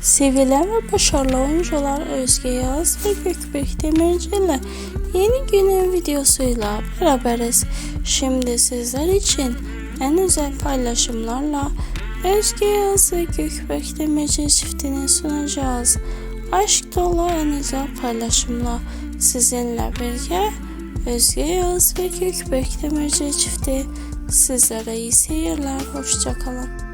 Sevilen ve başarılı oyuncular Özge Yağız ve Gökbek Demirci ile yeni günün videosuyla beraberiz. Şimdi sizler için en özel paylaşımlarla Özge Yağız ve Gökbek Demirci çiftini sunacağız. Aşk dolu en özel paylaşımla sizinle birlikte Özge Yağız ve Gökbek Demirci çifti sizlere iyi seyirler. Hoşçakalın.